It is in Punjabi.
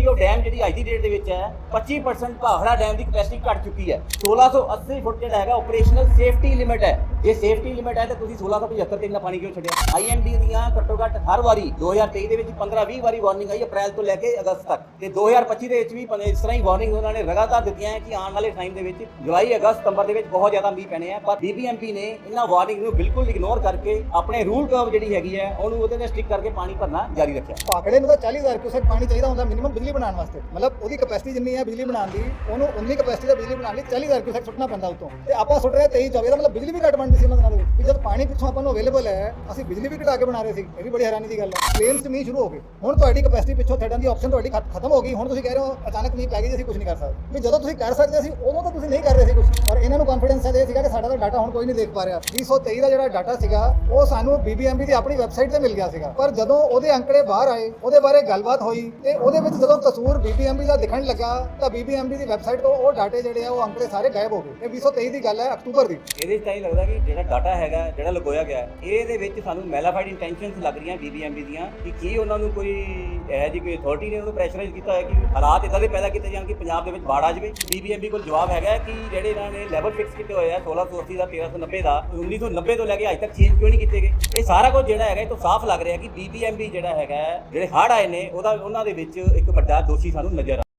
ਕਪੈਸਿਟੀ ਆਫ ਡੈਮ ਜਿਹੜੀ ਅੱਜ ਦੀ ਡੇਟ ਦੇ ਵਿੱਚ ਹੈ 25% ਭਾਖੜਾ ਡੈਮ ਦੀ ਕਪੈਸਿਟੀ ਘਟ ਚੁੱਕੀ ਹੈ। 1680 ਫੁੱਟ ਜਿਹੜਾ ਹੈਗਾ ਆਪਰੇਸ਼ਨਲ ਸੇਫਟੀ ਲਿਮਿਟ ਹੈ। ਜੇ ਸੇਫਟੀ ਲਿਮਿਟ ਹੈ ਤਾਂ ਤੁਸੀਂ 1675 ਤੇ ਇੰਨਾ ਪਾਣੀ ਕਿਉਂ ਛੱਡਿਆ? ਆਈਐਨਡੀ ਦੀਆਂ ਘੱਟੋ ਘੱਟ ਹਰ ਵਾਰੀ 2023 ਦੇ ਵਿੱਚ 15-20 ਵਾਰੀ ਵਾਰਨਿੰਗ ਆਈ, ਅਪ੍ਰੈਲ ਤੋਂ ਲੈ ਕੇ ਅਗਸਤ ਤੱਕ। ਤੇ 2025 ਦੇ ਵਿੱਚ ਵੀ ਇਸ ਤਰ੍ਹਾਂ ਹੀ ਵਾਰਨਿੰਗ ਉਹਨਾਂ ਨੇ ਲਗਾਤਾਰ ਦਿੱਤੀਆਂ ਹੈ ਕਿ ਆਉਣ ਵਾਲੇ ਟਾਈਮ ਦੇ ਵਿੱਚ ਜੁਲਾਈ, ਅਗਸਤ, ਸਤੰਬਰ ਦੇ ਵਿੱਚ ਬਹੁਤ ਜ਼ਿਆਦਾ ਮੀਂਹ ਪੈਣੇ ਆ। ਪਰ ਬੀਬੀਐਮਪੀ ਨੇ ਇਹਨਾਂ ਵਾਰਨਿੰਗ ਨੂੰ ਬਿਲਕੁਲ ਇਗਨੋਰ ਕਰਕੇ ਆਪਣੇ ਰੂਲ ਕਰਵ ਜਿਹੜੀ ਹੈਗੀ ਹੈ, ਉਹਨੂੰ ਉਹਦੇ ਨਾਲ ਸਟਿਕ ਕਰਕੇ ਪਾਣੀ ਭਰਨਾ ਜਾਰੀ ਰੱਖਿਆ। ਪਾਕੜੇ ਨੂੰ ਤਾਂ 40000 ਕਿਊਸੈਕ ਪਾਣੀ ਚਾਹੀਦਾ ਹੁੰਦਾ ਮਿਨੀਮਮ ਬਿਜਲੀ ਬਣਾਉਣ ਵਾਸਤੇ। ਮਤਲਬ ਉਹਦੀ ਕਪੈਸਿਟੀ ਜਿੰਨੀ ਹੈ ਬਿਜਲੀ ਬਣਾਉਣ ਦੀ, ਉਹਨੂੰ ਉਨੀ ਕਪੈਸਿਟੀ ਦਾ ਬਿਜਲੀ ਬਣਾਉਣ ਲਈ 40000 ਕਿਊਸੈਕ ਸੁੱਟਣਾ ਪੈਂਦਾ ਉਤੋਂ। ਤੇ ਆਪਾਂ ਸੁੱਟ ਰਹੇ 23 24 ਦਾ ਮਤਲਬ ਬਿਜਲੀ ਵੀ ਘੱਟ ਬਣਦੀ ਸੀ ਉਹਨਾਂ ਦਿਨਾਂ ਦੇ ਵਿੱਚ। ਵੀ ਜਦ ਪਾਣੀ ਪਿੱਛੋਂ ਆਪਾਂ ਨੂੰ ਅਵੇਲੇਬਲ ਹੈ, ਅਸੀਂ ਬਿਜਲੀ ਵੀ ਘਟਾ ਕੇ ਬਣਾ ਰਹੇ ਸੀ। ਇਹ ਵੀ ਬੜੀ ਹੈਰਾਨੀ ਦੀ ਗੱਲ ਹੈ। ਪਲੇਨਸ ਮੀਂਹ ਸ਼ੁਰੂ ਹੋ ਗਏ। ਹੁਣ ਤੁਹਾਡੀ ਕਪੈਸਿਟੀ ਪਿੱਛੋਂ ਥੱਡਣ ਦੀ ਆਪਸ਼ਨ ਤੁਹਾਡੀ ਖਤ- ਖਤਮ ਹੋ ਗਈ। ਹੁਣ ਤੁਸੀਂ ਕਹਿ ਰਹੇ ਹੋ ਅਚਾਨਕ ਮੀਂਹ ਪੈ ਗਈ ਅਸੀਂ ਕੁਝ ਨਹੀਂ ਕਰ ਸਕਦੇ। ਵੀ ਜਦੋਂ ਤੁਸੀਂ ਕਰ ਸਕਦੇ ਸੀ, ਉਦੋਂ ਤਾਂ ਤੁਸੀਂ ਨਹੀਂ ਕਰ ਰਹੇ ਸੀ ਕੁਝ ਔਰ ਇਹਨਾਂ ਨੂੰ ਕੰਫੀਡੈਂਸ ਇਹ ਸੀਗਾ ਕਿ ਸਾਡਾ ਤਾਂ ਡਾਟਾ ਹੁਣ ਕੋਈ ਨਹੀਂ ਦੇਖ ਪਾ ਰਿਹਾ। 2023 ਦਾ ਜਿਹੜਾ ਡਾਟਾ ਸੀਗਾ, ਉਹ ਸਾਨੂੰ BBMP ਦੀ ਆਪਣੀ ਵੈਬਸਾਈਟ ਤੇ ਮਿਲ ਗਿਆ ਸੀਗਾ। ਪਰ ਜਦੋਂ ਉਹਦੇ ਅੰਕੜੇ ਬਾਹਰ ਆਏ, ਉਹਦੇ ਬਾਰੇ ਗੱਲਬਾਤ ਹੋਈ, ਤੇ ਉਹਦੇ ਵਿੱਚ ਜਦੋਂ ਕਸੂਰ BBMP ਦਾ ਦਿਖਣ ਲੱਗਾ, ਤਾਂ BBMP ਦੀ ਵੈਬਸਾਈਟ ਤੋਂ ਉਹ ਡਾਟੇ ਜਿਹੜੇ ਆ, ਉਹ ਅੰਕੜੇ ਸਾਰੇ ਗਾਇਬ ਹੋ ਗਏ। ਇਹ 2023 ਦੀ ਗੱਲ ਹੈ, ਅਕਤੂਬਰ ਦੀ। ਇਹਦੇ ਵਿੱਚ ਤਾਂ ਇਹ ਲੱਗਦਾ ਕਿ ਜਿਹੜਾ ਡਾਟਾ ਹੈਗਾ, ਜਿਹੜਾ ਲਗੋਇਆ ਗਿਆ, ਇਹਦੇ ਵਿੱਚ ਸਾਨੂੰ ਮੈਲਾਫਾਈਡ ਇੰਟੈਂਸ਼ਨਸ ਲੱਗ ਰਹੀਆਂ ਬੀਬੀਐਮਬੀ ਦੀਆਂ, ਕਿ ਕੀ ਉਹਨਾਂ ਨੂੰ ਕੋਈ, ਇਹ ਜੀ ਕੋਈ ਅਥਾਰਟੀ ਨੇ ਉਹਨੂੰ ਪ੍ਰੈਸ਼ਰਾਈਜ਼ ਕੀਤਾ ਹੋਇਆ ਕਿ ਹਾਲਾਤ ਇਦਾਂ ਦੇ ਪੈਦਾ ਕੀਤੇ ਜਾਣ ਕਿ ਪੰਜਾਬ ਦੇ ਵਿੱਚ ਬਾੜ ਆ ਜਾਵੇ। ਬੀਬੀਐਮਬੀ ਕੋਲ ਜਵਾਬ ਹੈਗਾ ਕਿ ਜਿਹੜੇ ਇਹਨਾਂ ਨੇ ਲੈਵਲ ਫਿਕਸ ਕੀਤੇ ਹੋਏ ਆ 1680 ਦਾ 1390 ਦਾ 1990 ਤੋਂ ਲੈ ਕੇ ਅੱਜ ਤੱਕ ਚੇਂਜ ਕਿਉਂ ਨਹੀਂ ਕੀਤੇ ਗਏ? ਇਹ ਸਾਰਾ ਕੁਝ ਜਿਹੜਾ ਹੈਗਾ, ਇਹ ਤੋਂ ਸਾਫ਼ ਲੱਗ ਰਿਹਾ ਕਿ ਬੀਬੀਐਮਬੀ ਜਿਹੜਾ ਹੈਗਾ, ਜਿਹੜੇ ਹੜ੍ਹ ਆਏ ਨੇ, ਉਹਦਾ, ਉਹਨਾਂ ਦੇ ਵਿੱਚ ਇੱਕ ਵੱਡਾ ਦੋਸ਼ੀ ਸਾਨੂੰ ਨਜ਼ਰ ਆ